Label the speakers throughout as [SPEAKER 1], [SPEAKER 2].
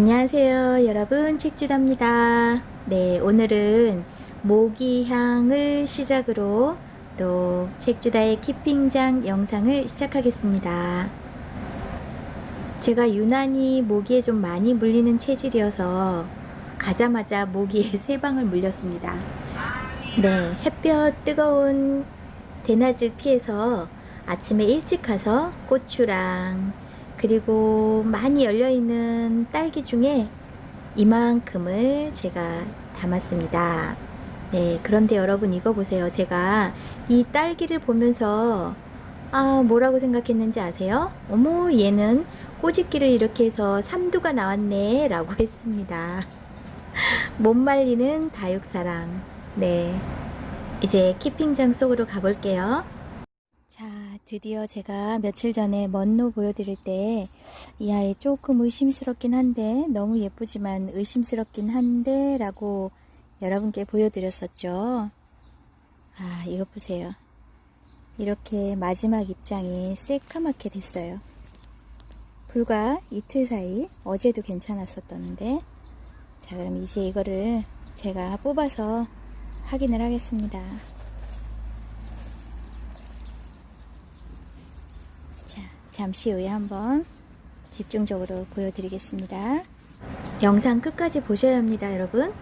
[SPEAKER 1] 안녕하세요, 여러분. 책주답니다. 네, 오늘은 모기향을 시작으로 또 책주다의 키핑장 영상을 시작하겠습니다. 제가 유난히 모기에 좀 많이 물리는 체질이어서 가자마자 모기에 세 방을 물렸습니다. 네, 햇볕 뜨거운 대낮을 피해서 아침에 일찍 가서 고추랑 그리고 많이 열려있는 딸기 중에 이만큼을 제가 담았습니다. 네, 그런데 여러분 이거 보세요. 제가 이 딸기를 보면서 아, 뭐라고 생각했는지 아세요? 어머, 얘는 꼬집기를 이렇게 해서 삼두가 나왔네. 라고 했습니다. 못 말리는 다육사랑. 네. 이제 키핑장 속으로 가볼게요. 자, 드디어 제가 며칠 전에 먼로 보여드릴 때 이 아이 조금 의심스럽긴 한데 너무 예쁘지만 의심스럽긴 한데 라고 여러분께 보여드렸었죠. 아, 이거 보세요. 이렇게 마지막 입장이 새까맣게 됐어요. 불과 이틀 사이 어제도 괜찮았었던데 자 그럼 이제 이거를 제가 뽑아서 확인을 하겠습니다. 자, 잠시 후에 한번 집중적으로 보여드리겠습니다. 영상 끝까지 보셔야 합니다, 여러분.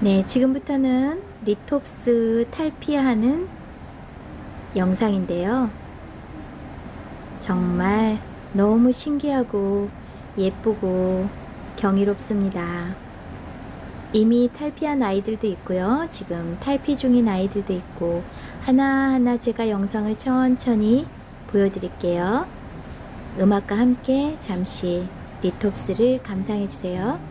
[SPEAKER 1] 네, 지금부터는 리톱스 탈피하는 영상인데요. 정말 너무 신기하고 예쁘고 경이롭습니다. 이미 탈피한 아이들도 있고요. 지금 탈피 중인 아이들도 있고 하나하나 제가 영상을 천천히 보여드릴게요. 음악과 함께 잠시 리톱스를 감상해 주세요.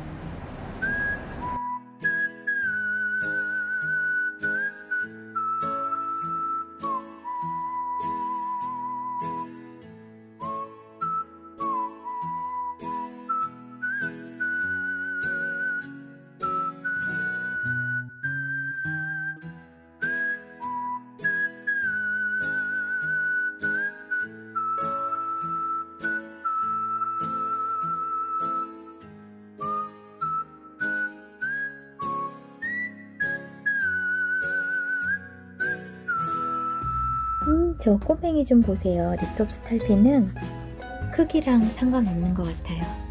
[SPEAKER 1] 저 꼬맹이 좀 보세요. 리톱스 탈피는 크기랑 상관없는 것 같아요.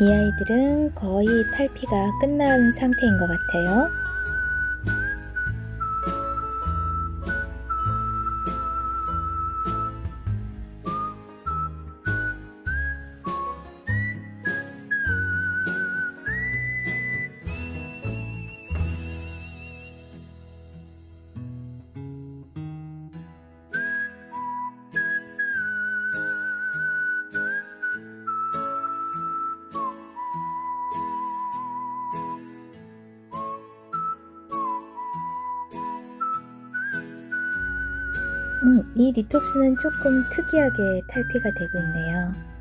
[SPEAKER 1] 이 아이들은 거의 탈피가 끝난 상태인 것 같아요. 이 리톱스는 조금 특이하게 탈피가 되고 있네요.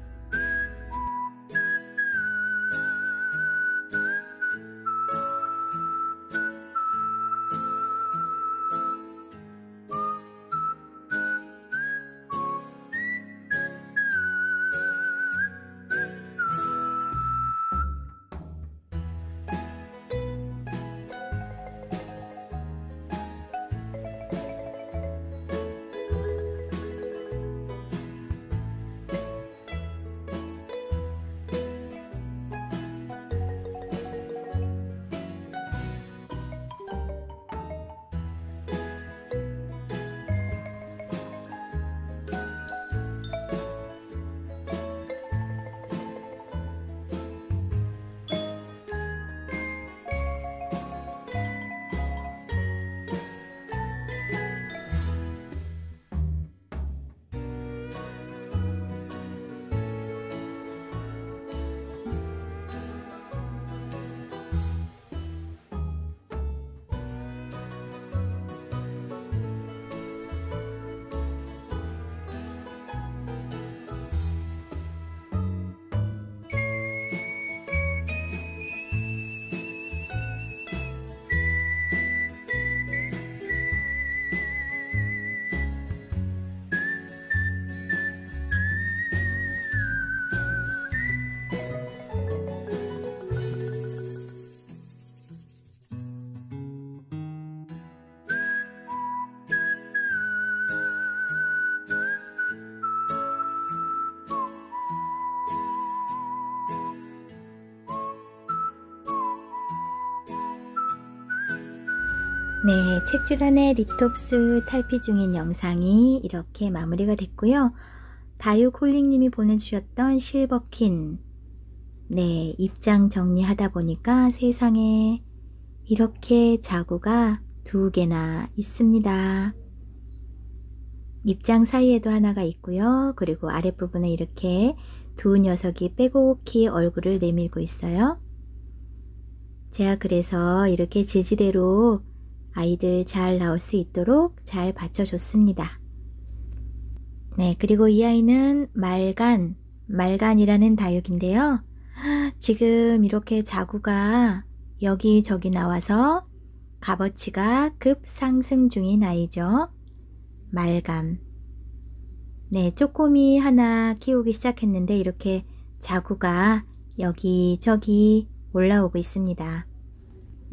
[SPEAKER 1] 네, 책주단의 리톱스 탈피 중인 영상이 이렇게 마무리가 됐고요. 다육홀링님이 보내주셨던 실버킨. 네, 입장 정리하다 보니까 세상에 이렇게 자구가 두 개나 있습니다. 입장 사이에도 하나가 있고요. 그리고 아랫부분에 이렇게 두 녀석이 빼곡히 얼굴을 내밀고 있어요. 제가 그래서 이렇게 제지대로 아이들 잘 나올 수 있도록 잘 받쳐줬습니다. 네, 그리고 이 아이는 말간, 말간이라는 다육인데요. 지금 이렇게 자구가 여기저기 나와서 값어치가 급상승 중인 아이죠. 말감. 네, 쪼꼬미 하나 키우기 시작했는데 이렇게 자구가 여기저기 올라오고 있습니다.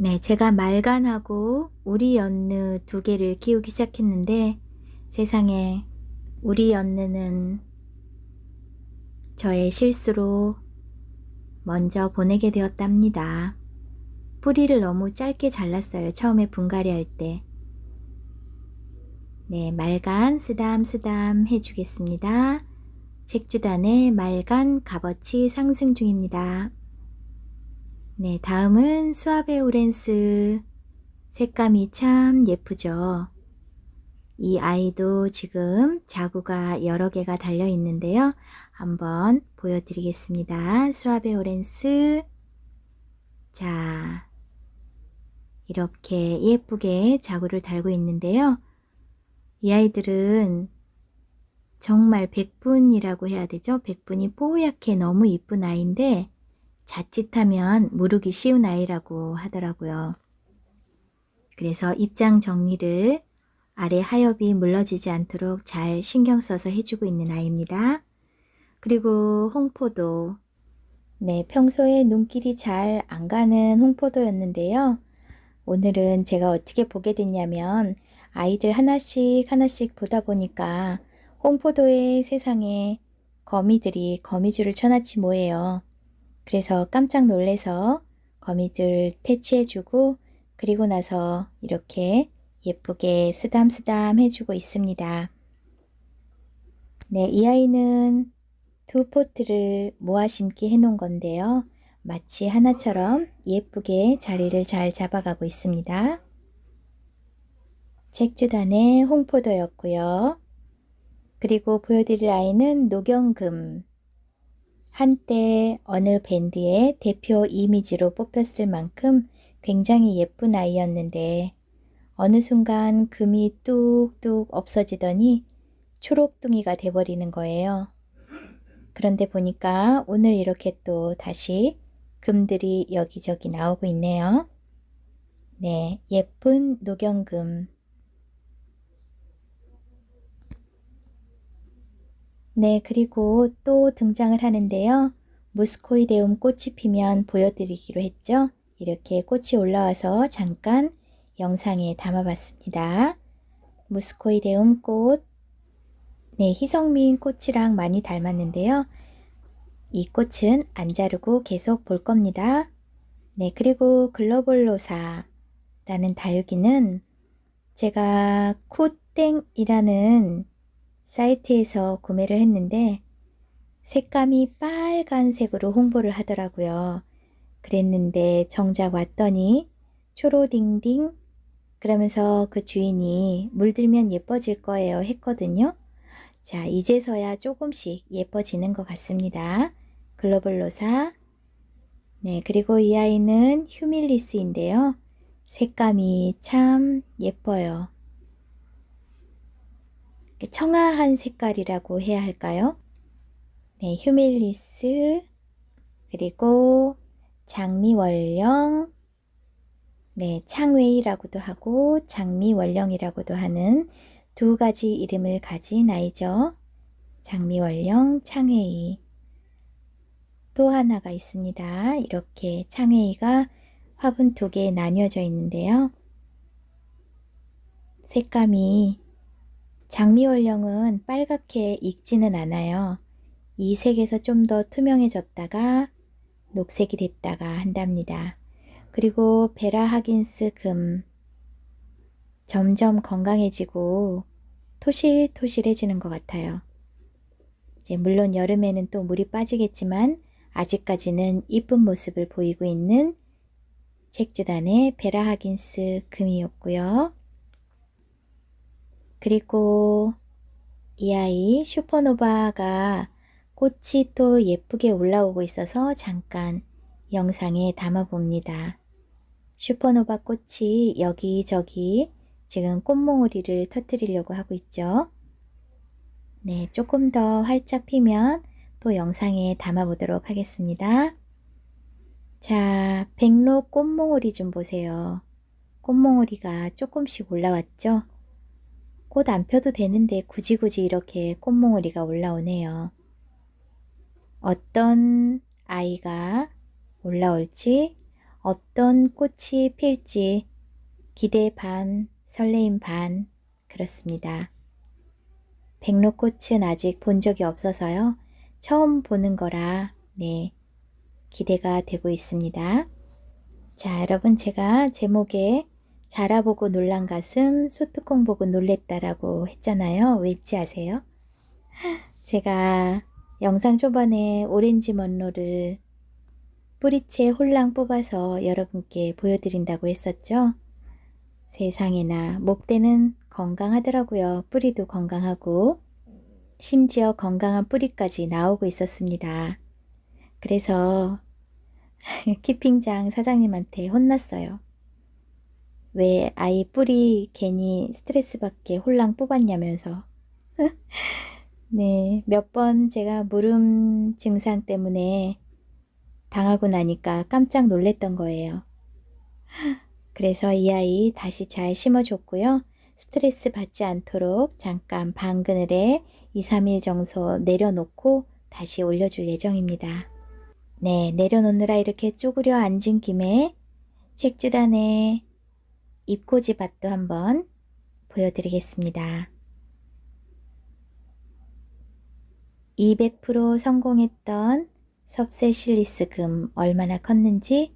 [SPEAKER 1] 네, 제가 말간하고 우리 연느 두 개를 키우기 시작했는데 세상에 우리 연느는 저의 실수로 먼저 보내게 되었답니다. 뿌리를 너무 짧게 잘랐어요. 처음에 분갈이 할 때. 네, 말간 쓰담 쓰담 해주겠습니다. 책주단의 말간 값어치 상승 중입니다. 네, 다음은 수아베 오렌스. 색감이 참 예쁘죠. 이 아이도 지금 자구가 여러 개가 달려 있는데요. 한번 보여드리겠습니다. 수아베 오렌스. 자, 이렇게 예쁘게 자구를 달고 있는데요. 이 아이들은 정말 백분이라고 해야 되죠. 백분이 뽀얗게 너무 이쁜 아이인데 자칫하면 무르기 쉬운 아이라고 하더라고요. 그래서 입장 정리를 아래 하엽이 물러지지 않도록 잘 신경 써서 해주고 있는 아이입니다. 그리고 홍포도. 네, 평소에 눈길이 잘 안 가는 홍포도였는데요. 오늘은 제가 어떻게 보게 됐냐면 아이들 하나씩 하나씩 보다 보니까 홍포도의 세상에 거미들이 거미줄을 쳐놨지 뭐예요. 그래서 깜짝 놀래서 거미줄 퇴치해주고 그리고 나서 이렇게 예쁘게 쓰담쓰담 해주고 있습니다. 네, 이 아이는 두 포트를 모아 심기 해놓은 건데요. 마치 하나처럼 예쁘게 자리를 잘 잡아가고 있습니다. 책주단의 홍포도였고요. 그리고 보여드릴 아이는 노경금. 한때 어느 밴드의 대표 이미지로 뽑혔을 만큼 굉장히 예쁜 아이였는데 어느 순간 금이 뚝뚝 없어지더니 초록둥이가 돼버리는 거예요. 그런데 보니까 오늘 이렇게 또 다시 금들이 여기저기 나오고 있네요. 네, 예쁜 녹연금. 네, 그리고 또 등장을 하는데요. 무스코이데움 꽃이 피면 보여드리기로 했죠. 이렇게 꽃이 올라와서 잠깐 영상에 담아봤습니다. 무스코이데움 꽃. 네, 희성민 꽃이랑 많이 닮았는데요. 이 꽃은 안 자르고 계속 볼 겁니다. 네, 그리고 글로벌로사라는 다육이는 제가 쿠땡이라는 사이트에서 구매를 했는데 색감이 빨간색으로 홍보를 하더라고요. 그랬는데 정작 왔더니 초로딩딩 그러면서 그 주인이 물들면 예뻐질 거예요 했거든요. 자, 이제서야 조금씩 예뻐지는 것 같습니다. 글로벌로사. 네, 그리고 이 아이는 휴밀리스인데요. 색감이 참 예뻐요. 청아한 색깔이라고 해야 할까요? 네, 휴밀리스, 그리고 장미월령, 네, 창웨이라고도 하고 장미월령이라고도 하는 두 가지 이름을 가진 아이죠. 장미월령, 창회이. 또 하나가 있습니다. 이렇게 창회이가 화분 두개 나뉘어져 있는데요. 색감이 장미월령은 빨갛게 익지는 않아요. 이 색에서 좀 더 투명해졌다가 녹색이 됐다가 한답니다. 그리고 베라 하긴스 금 점점 건강해지고 토실토실해지는 것 같아요. 이제 물론 여름에는 또 물이 빠지겠지만 아직까지는 이쁜 모습을 보이고 있는 책주단의 베라 하긴스 금이었고요. 그리고 이 아이 슈퍼노바가 꽃이 또 예쁘게 올라오고 있어서 잠깐 영상에 담아 봅니다. 슈퍼노바 꽃이 여기저기 지금 꽃몽우리를 터뜨리려고 하고 있죠. 네, 조금 더 활짝 피면 또 영상에 담아 보도록 하겠습니다. 자, 백로 꽃몽우리 좀 보세요. 꽃몽우리가 조금씩 올라왔죠? 꽃 안 펴도 되는데 굳이 굳이 이렇게 꽃몽우리가 올라오네요. 어떤 아이가 올라올지, 어떤 꽃이 필지 기대 반, 설레임 반, 그렇습니다. 백로꽃은 아직 본 적이 없어서요. 처음 보는 거라, 네, 기대가 되고 있습니다. 자, 여러분 제가 제목에 자라보고 놀란 가슴, 소뚜껑 보고 놀랬다라고 했잖아요. 왠지 아세요? 제가 영상 초반에 오렌지 먼로를 뿌리채 홀랑 뽑아서 여러분께 보여드린다고 했었죠. 세상에나 목대는 건강하더라고요. 뿌리도 건강하고 심지어 건강한 뿌리까지 나오고 있었습니다. 그래서 키핑장 사장님한테 혼났어요. 왜 아이 뿌리 괜히 스트레스 받게 홀랑 뽑았냐면서. 네, 몇 번 제가 무름 증상 때문에 당하고 나니까 깜짝 놀랬던 거예요. 그래서 이 아이 다시 잘 심어줬고요. 스트레스 받지 않도록 잠깐 방 그늘에 2, 3일 정도 내려놓고 다시 올려줄 예정입니다. 네, 내려놓느라 이렇게 쪼그려 앉은 김에 책주단의 입꼬지 밭도 한번 보여드리겠습니다. 200% 성공했던 섭세실리스 금 얼마나 컸는지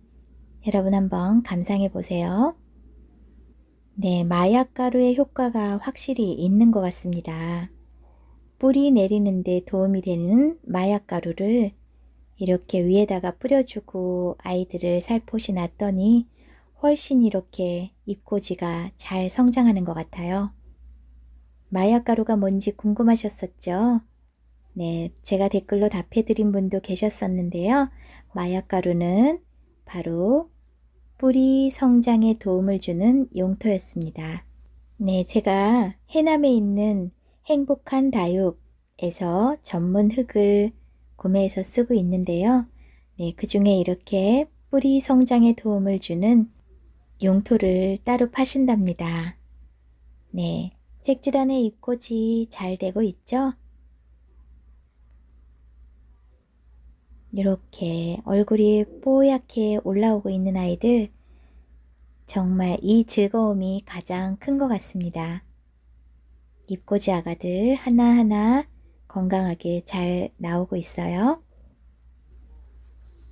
[SPEAKER 1] 여러분 한번 감상해 보세요. 네, 마약가루의 효과가 확실히 있는 것 같습니다. 뿌리 내리는데 도움이 되는 마약가루를 이렇게 위에다가 뿌려주고 아이들을 살포시 놨더니 훨씬 이렇게 입꼬지가 잘 성장하는 것 같아요. 마약 가루가 뭔지 궁금하셨었죠? 네, 제가 댓글로 답해드린 분도 계셨었는데요. 마약 가루는 바로 뿌리 성장에 도움을 주는 용토였습니다. 네, 제가 해남에 있는 행복한 다육에서 전문 흙을 구매해서 쓰고 있는데요. 네, 그 중에 이렇게 뿌리 성장에 도움을 주는 용토를 따로 파신답니다. 네, 책주단의 잎꽂이 잘 되고 있죠? 이렇게 얼굴이 뽀얗게 올라오고 있는 아이들 정말 이 즐거움이 가장 큰 것 같습니다. 입꼬지 아가들 하나하나 건강하게 잘 나오고 있어요.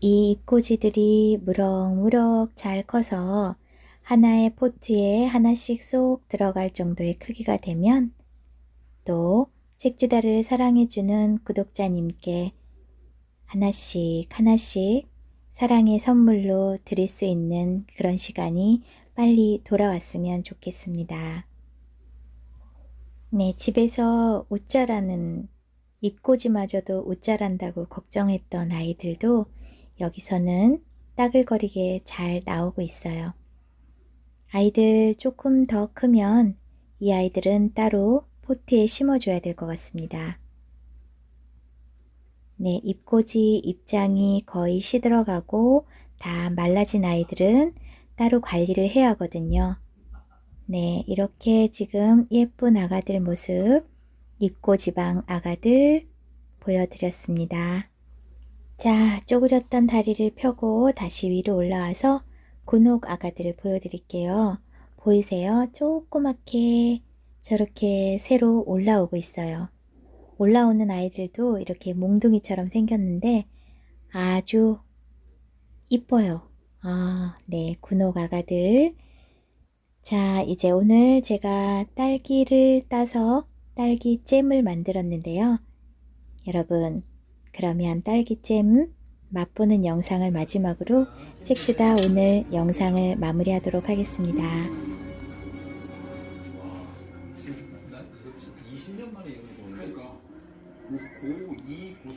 [SPEAKER 1] 이 입꼬지들이 무럭무럭 잘 커서 하나의 포트에 하나씩 쏙 들어갈 정도의 크기가 되면 또 책주다를 사랑해주는 구독자님께 하나씩 하나씩 사랑의 선물로 드릴 수 있는 그런 시간이 빨리 돌아왔으면 좋겠습니다. 네, 집에서 웃자라는 입꼬지마저도 웃자란다고 걱정했던 아이들도 여기서는 따글거리게 잘 나오고 있어요. 아이들 조금 더 크면 이 아이들은 따로 포트에 심어줘야 될 것 같습니다. 네, 입꼬지 입장이 거의 시들어가고 다 말라진 아이들은 따로 관리를 해야 하거든요. 네, 이렇게 지금 예쁜 아가들 모습, 입꼬지방 아가들 보여드렸습니다. 자, 쪼그렸던 다리를 펴고 다시 위로 올라와서 군옥 아가들을 보여드릴게요. 보이세요? 조그맣게 저렇게 새로 올라오고 있어요. 올라오는 아이들도 이렇게 몽둥이처럼 생겼는데 아주 이뻐요. 아, 네, 군옥 아가들. 자, 이제 오늘 제가 딸기를 따서 딸기 잼을 만들었는데요. 여러분, 그러면 딸기잼 맛보는 영상을 마지막으로 책주다 오늘 영상을 마무리하도록 하겠습니다.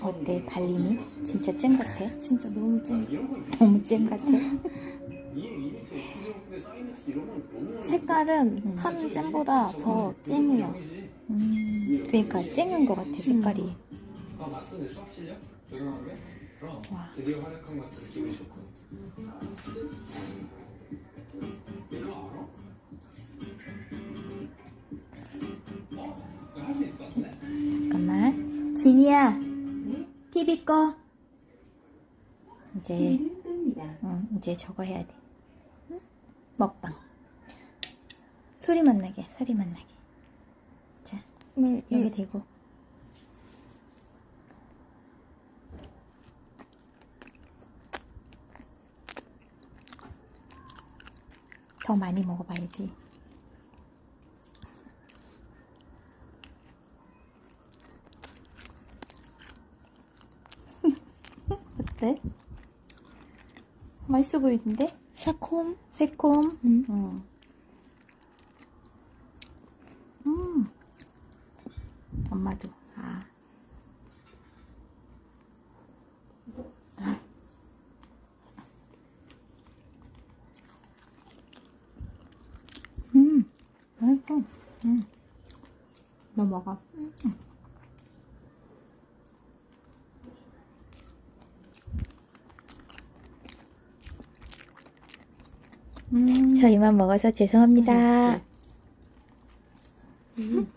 [SPEAKER 1] 어때, 발림이? 진짜 잼 같아?
[SPEAKER 2] 진짜 너무 쨍.
[SPEAKER 1] 너무 잼 같아?
[SPEAKER 2] 색깔은 한 잼보다 더 쨍해요.
[SPEAKER 1] 음, 그러니까 쨍한 것 같아, 색깔이.
[SPEAKER 3] 아 그럼
[SPEAKER 1] 와.
[SPEAKER 3] 드디어 활약한 것 같아 기분이 좋고 이거 알아? 어? 할 수 있을 것 같네
[SPEAKER 1] 잠깐만. 진이야, TV 꺼. 이제, 응, 이제 저거 해야 돼. 응? 먹방. 소리만 나게, 소리만 나게. 자,
[SPEAKER 2] 물,
[SPEAKER 1] 여기 대고. 더 많이 먹어봐야지. 어때? 맛있어 보이는데?
[SPEAKER 2] 새콤.
[SPEAKER 1] 새콤.
[SPEAKER 2] 음.
[SPEAKER 1] 음. 음. 엄마도. 아. 음. 맛있어. 음. 너 먹어.
[SPEAKER 2] 음.
[SPEAKER 1] 저 이만 먹어서 죄송합니다.
[SPEAKER 2] 음.